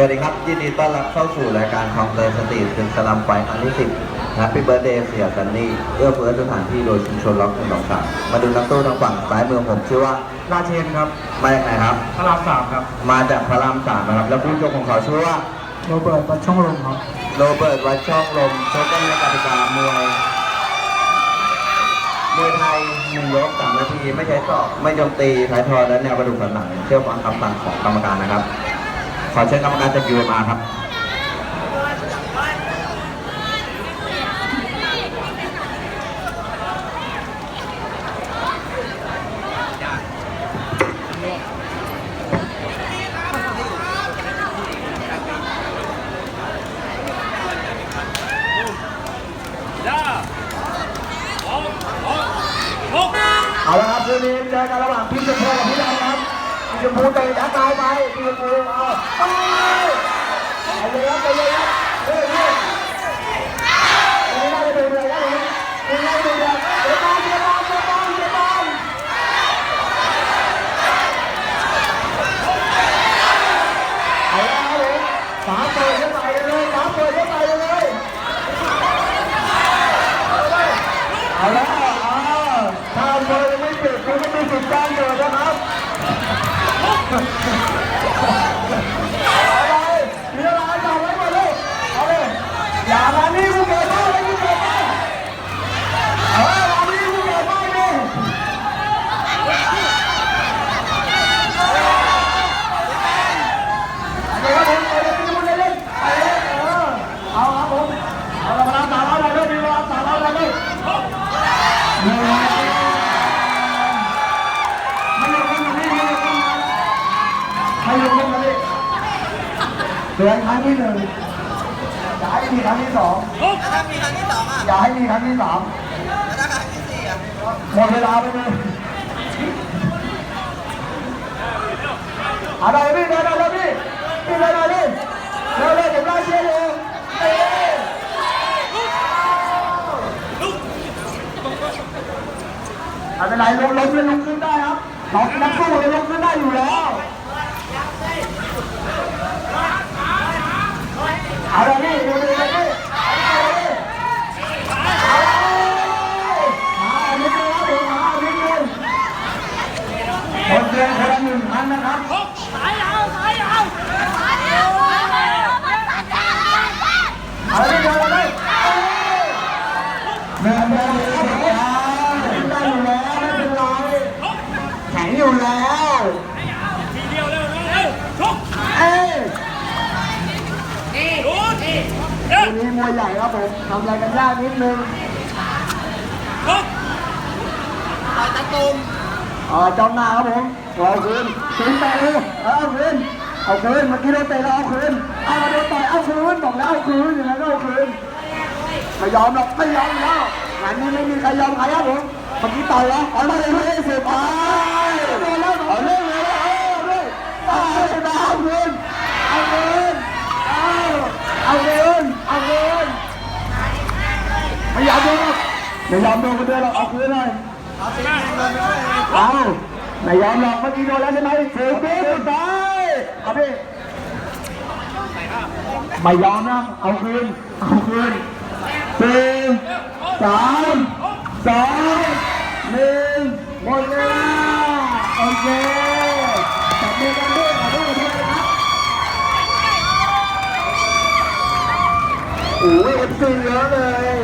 สวัสดีครับ ยินดีต้อนรับเข้าสู่รายการคลองเตยสตรีทถึงสลัมไฟครั้งที่สิบแฮปปี้เบิร์ดเดย์เสียซันนี่เอื้อเฟื้อสถานที่โดยชุมชนล็อกหนึ่งสองสามมาดูนักตู้ทางฝั่งซ้ายมือผมชื่อว่าราเชนครับมาจากไหนครับ พระรามสามครับ มาจากพระรามสามนะครับ แล้วผู้ชกของเขาชื่อว่าโรเบิร์ตวัดช่องลมครับโรเบิร์ตวัดช่องลมชกกันในกติกามวยมวยไทยหนึ่งยกสามนาที ไม่ใช้ศอกไม่โจมตีท้ายทอยและแนวกระดูกสันหลังเชื่อฟังคำสั่งของกรรมการนะครับ ขอเชิญกรรมการจากยูเอ็มอาร์ครับเอาละครับคืนนี้เจอกันระหว่างพี่ชมพูกับพี่ดำครับพี่ ชมพูเตะยัดตายไปชมพูเอาไปไปเลยครับไปเลยครับเฮ้ยเฮ้ยไม่ได้ไปเลยครับผมไม่ได้ไปเลยเดี๋ยวตามเดี๋ยวตามเดี๋ยวตามเดี๋ยวตามเอาละครับผมฝาเปิดเข้าไปเลยฝาเปิดเข้าไปเลยเอาล้วอ่าถ้าเภอยังไม่ปิดคุณก็มีสิทธิ์จ้างเดินนะครับเอาเลยมีอะไรต่อไว้หมดเลยเอาเลยอย่ามานี่กูเกิดบ้านเลยกูเกิดบ้านเออมานี่กูเกิดบ้านเลยเอาเลยครับผมเอาเลยพี่บุญเลยเล่นไปเลยเออเอาครับผมเอาละมาตาเราเลยเรื่องนี้มาตาเราเลย ไม่ยอมขึ้นมาดิ ไม่ยอมขึ้นมาดิเตือนครั้งที่หนึ่งอย่าให้มีครั้งที่สองแล้วถ้ามีครั้งที่สองอะอย่าให้มีครั้งที่สามแล้วถ้าครั้งที่สี่อะหมดเวลาไปเลยเอาได้พี่เดินเอาเลยพี่พี่เดินเอาเลยเร็วเลยผมไล่เชียร์อยู่เอ้ยไม่เป็นไรลงลงเลยลงขึ้นได้ครับเรานักสู้เลยลงขึ้นได้อยู่แล้ว เอาเลยพี่ดูดูเลยพี่เอาเลยเอาเลยมาอันนี้เลยครับผมมาอันนี้เลยคนเดียวคนละหนึ่งพั มวยใหญ่ครับผมทำอะไรกันยากนิดนึงต่อยตะตุ่มเออจ้องหน้าครับผมเอาคืนคืนไปเลยเอาคืนเอาคืนเมื่อกี้เราเตะเราเอาคืนเอามาโดนต่อยเอาคืนบอกแล้วเอาคืนอย่างนั้นก็เอาคืนไม่ยอมหรอกไม่ยอมแล้วงานนี้ไม่มีใครยอมใครครับผมเมื่อกี้ต่อยแล้วเอามาเลย ไม่ยอมโดนคนด้วยเราเอาคืนเลยเอาไม่ยอมหรอกเมื่อกี้โดนแล้วใช่ไหมฝืนปีสุดท้ายเอาพี่ไม่ยอมนะเอาคืนเอาคืนสี่สามสองหนึ่งหมดเวลาโอเคจับมือกันด้วยขอโทษขอโทษนะครับโอ้ยเอฟซีเยอะเลย